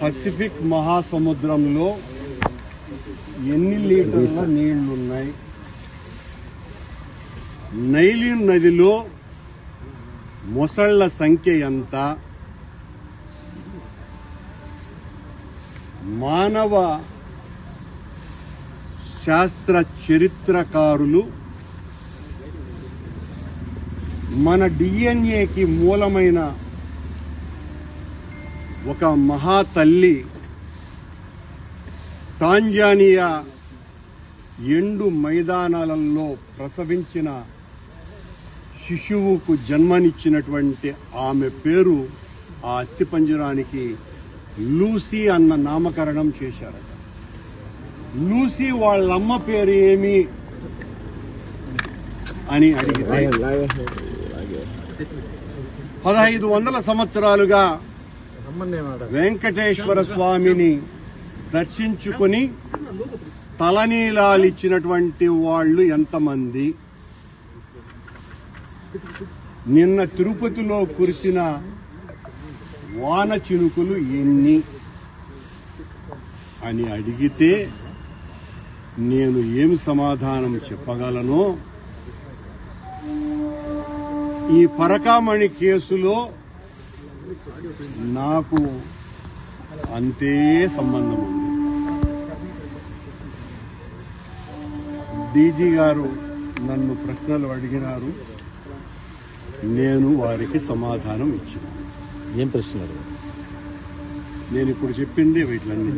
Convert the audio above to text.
Pacific మహాసముద్రంలో ఎన్ని లీటర్ల నీళ్ళున్నాయి? నైలి నదిలో మొసళ్ళ సంఖ్య ఎంత? మానవ శాస్త్ర చరిత్రకారులు మన డిఎన్ఏకి మూలమైన ఒక మహాతల్లి టాంజానియా ఎండు మైదానాలలో ప్రసవించిన శిశువుకు జన్మనిచ్చినటువంటి ఆమె పేరు ఆ అస్థిపంజరానికి లూసీ అన్న నామకరణం చేశారట. లూసీ వాళ్ళమ్మ పేరు ఏమి అని అడిగితే పదహైదు వందల సంవత్సరాలుగా వెంకటేశ్వర స్వామిని దర్శించుకుని తలనీలాలిచ్చినటువంటి వాళ్ళు ఎంతమంది? నిన్న తిరుపతిలో కురిసిన వాన చినుకులు ఎన్ని? అని అడిగితే నేను ఏమి సమాధానం చెప్పగలనో? ఈ పరకామణి కేసులో నాకు అంతే సంబంధం ఉంది. డీజీ గారు నన్ను ప్రశ్నలు అడిగినారు. నేను వారికి సమాధానం ఇచ్చాను ఏం ప్రశ్నలు నేను ఇప్పుడు చెప్పింది వీటిలన్నీ.